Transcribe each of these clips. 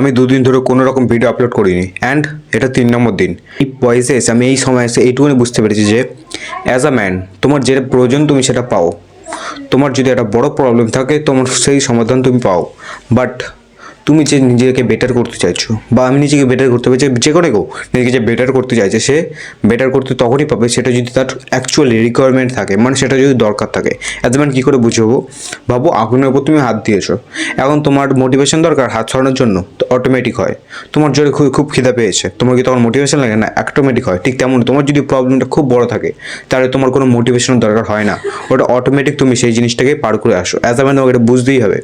আমি দুদিন ধরে কোনো রকম ভিডিও আপলোড করিনি। অ্যান্ড এটা তিন নম্বর দিন। এই বয়সে এসে আমি এই সময় এসে এইটুকুনি বুঝতে পেরেছি যে অ্যাজ আ ম্যান তোমার যেটা প্রয়োজন তুমি সেটা পাও। তোমার যদি একটা বড় প্রবলেম থাকে, তোমার সেই সমাধান তুমি পাও। বাট তুমি যে নিজেকে বেটার করতে চাইছো, বা আমি নিজেকে বেটার করতে চাইছি যে কোনো কেউ নিজেকে যে বেটার করতে চাইছে সে বেটার করতে তখনই পাবে সেটা যদি তার অ্যাকচুয়ালি রিকোয়ারমেন্ট থাকে মানে সেটা যদি দরকার থাকে। অ্যাজ ম্যান কী করে বুঝব? ভাবো, আগুনের উপর তুমি হাত দিয়েছ। এখন তোমার মোটিভেশন দরকার হাত ছড়ানোর জন্য, তো অটোমেটিক হয়। তোমার জোরে খুব খুব খিদা পেয়েছে, তোমার কি তখন মোটিভেশন লাগে? না অটোমেটিক হয়। ঠিক তেমন তোমার যদি প্রবলেমটা খুব বড় থাকে, তাহলে তোমার কোনো মোটিভেশন দরকার হয় না। ওটা অটোমেটিক তুমি সেই জিনিসটাকে পার করে আসো। অ্যাজ আ ম্যান তোমাকে এটা বুঝতেই হবে।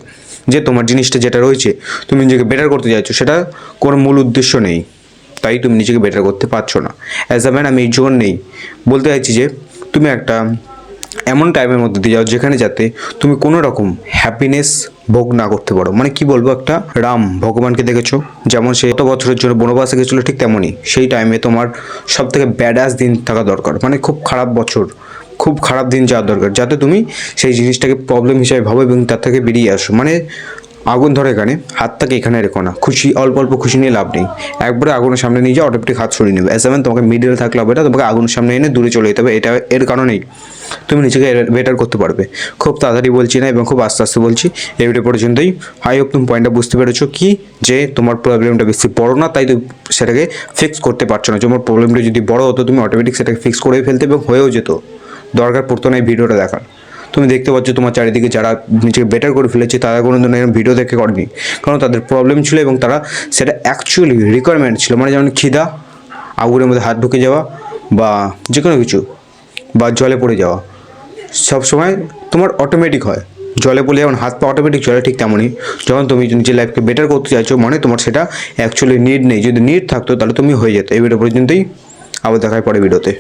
যে তোমার জিনিসটা যেটা রয়েছে, তুমি নিজেকে বেটার করতে চাইছো সেটা কোনো মূল উদ্দেশ্য নেই। তাই তুমি নিজেকে বেটার করতে পারছ না। অ্যাজ আ ম্যান আমি এই জন্যেই বলতে চাইছি যে, তুমি একটা এমন টাইমের মধ্যে দিয়ে যাও, যেখানে যাতে তুমি কোনো রকম হ্যাপিনেস ভোগ না করতে পারো। মানে কি বলব, একটা রাম ভগবানকে দেখেছ? যেমন সে এত বছরের জন্য বনবাসে গেছিল, ঠিক তেমনই। সেই টাইমে তোমার সব থেকে ব্যাডাস দিন থাকা দরকার। মানে খুব খারাপ বছর। খুব খারাপ দিন যাওয়ার দরকার, যাতে তুমি সেই জিনিসটাকে প্রবলেম হিসাবে ভাবো এবং তার থেকে বেরিয়ে আসো। মানে আগুন ধরে এখানে, হাতটাকে এখানে রেখো না। খুশি, অল্প অল্প খুশি নিয়ে লাভ নেই। একবারে আগুনের সামনে নিয়ে যাও অটোমেটিক হাত সরিয়ে নেবে। এসএমএন তোমাকে মিডিলে থাকলে হবে না তোমাকে আগুনের সামনে এনে দূরে চলে যেতে হবে। এটা এর কারণেই তুমি নিজেকে বেটার করতে পারবে। খুব তাড়াতাড়ি বলছি না এবং খুব আস্তে আস্তে বলছি। এই ভিডিও পর্যন্তই। আই হোপ তুমি পয়েন্টটা বুঝতে পেরেছ কি? যে তোমার প্রবলেমটা বেশি বড় না, তাই তুমি সেটাকে ফিক্স করতে পারছ না। তোমার প্রবলেমটা যদি বড় হতো, তুমি অটোমেটিক সেটাকে ফিক্স করে ফেলতে এবং হয়েও যেত। দরকার পড়তো না এই ভিডিওটা দেখার। তুমি দেখতে পাচ্ছ তোমার চারিদিকে যারা নিজেকে বেটার করে ফেলেছে, তারা কোনো ধরনের ভিডিও দেখে করেনি। কারণ তাদের প্রবলেম ছিল এবং তারা সেটা অ্যাকচুয়ালি রিকোয়ারমেন্ট ছিল। মানে যেমন খিদা, আগুনের মধ্যে হাত ঢুকে যাওয়া বা যে কোনো কিছু, বা জলে পড়ে যাওয়া। সব সময় তোমার অটোমেটিক হয়। জলে পড়লে যেমন হাত পা অটোমেটিক চলে ঠিক তেমনই। যখন তুমি নিজের লাইফকে বেটার করতে চাইছো মানে তোমার সেটা অ্যাকচুয়ালি নিড নেই। যদি নিড থাকতো, তাহলে তুমি হয়ে যেত। এই ভিডিও পর্যন্তই। আবার দেখায় পরে ভিডিওতে